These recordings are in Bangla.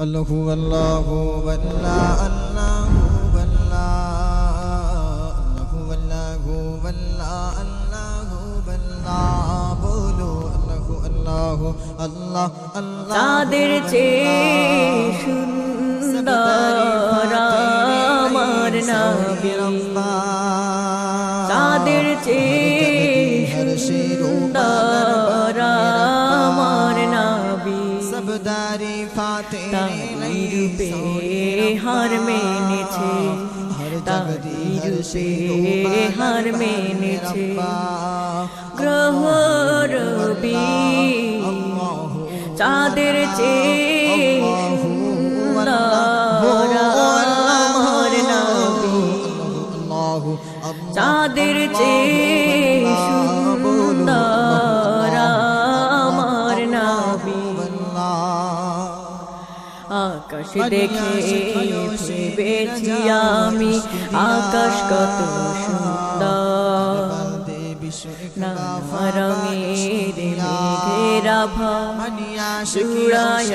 الله والله والله الله والله الله والله والله الله والله বলো আল্লাহ আল্লাহ আল্লাহ আল্লাহ চাঁদের চেয়ে সুন্দর আমার নবী রূপে হার মেনেছে তাই রূপে হার মেনেছে গ্রহ রবি চাঁদের চেয়ে চাঁদের চেয়ে দেখে ভেবেছি আমি আকাশ কত সুন্দর। না রঙের মেঘেরা ভাড়ায়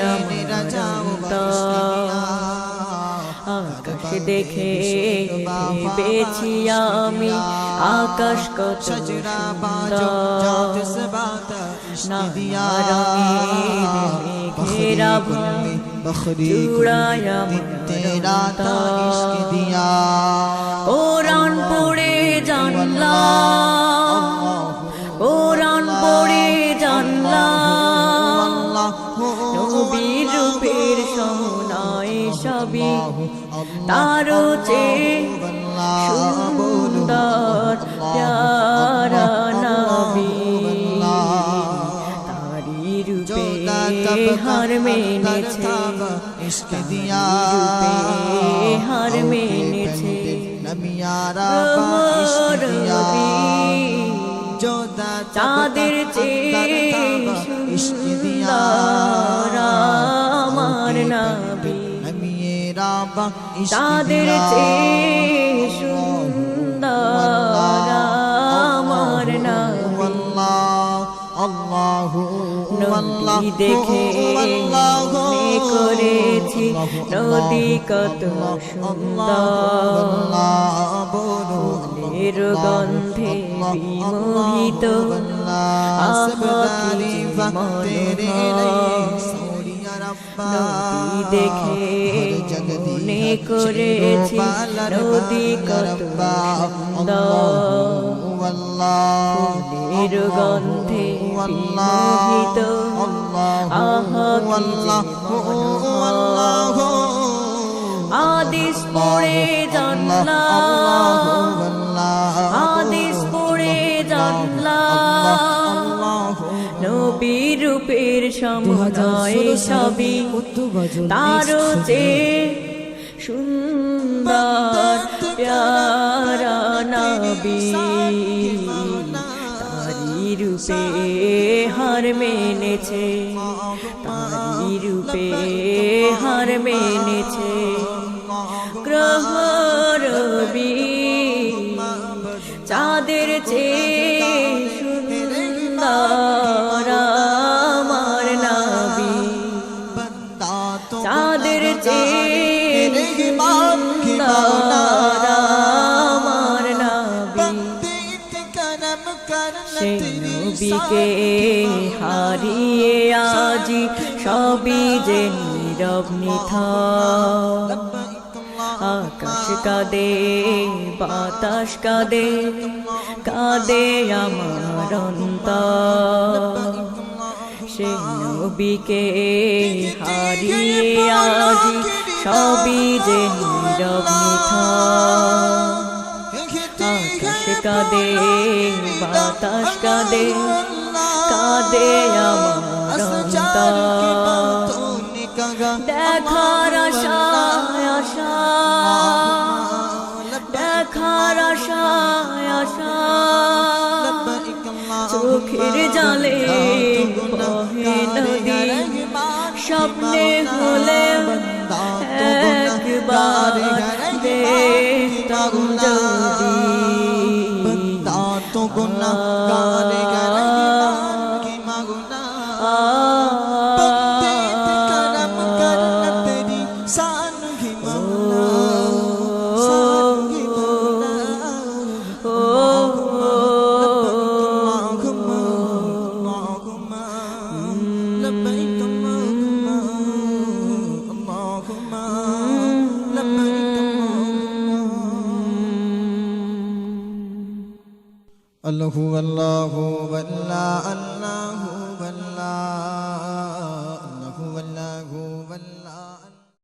আকাশ দেখে ভেবেছি আমি আকাশ কত সুন্দর রঙের মেঘেরা চূড়ায় তেরা তা ইশক দিয়া। কোরআন পড়ে জানলাম কোরআন পড়ে জানলাম নবীর রূপের সোনায় সবই তারও চেয়ে সুন্দর। প্যারা। হার মেনেছে। ইশক দিয়া হার মেনেছে। নবিয়ারা বা ইশক দিয়া। যোদা চাঁদের চেয়ে ইশক দিয়া। আমার নবী নবিয়েরা বা ইশক দিয়া। আল্লাহ নদী দেখে করেছি নদী কত সুন্দর। গন্ধে আহকি নদী দেখে মনে করেছি নদী কত সুন্দর। ফুলের গন্ধে বিমোহিত যে। আদেশ পড়ে জানলাম। আদেশ পড়ে জানলাম। নবীর রূপের সময় সবই তারও চেয়ে সুন্দর। প্যারা নবী। তারি রূপে হার মেনেছে তারি রূপে হার মেনেছে। গ্রহ রবি চাঁদের চেয়ে সুন্দর। নবীকে হারিয়ে আজি সবই যে নীরব আকাশ কাঁদে, বাতাস কাঁদে কাঁদে আমার সে নবীকে হারিয়ে আজি সবই যে নীরব নিথা কাঁদে বাতাস কাঁদে কাঁদে আমার দেখার আশায় আশা দেখার আশায় আশা। চোখের জালে নদী স্বপ্নে হলে একবার দেখতাম গুণা الله الله والله الله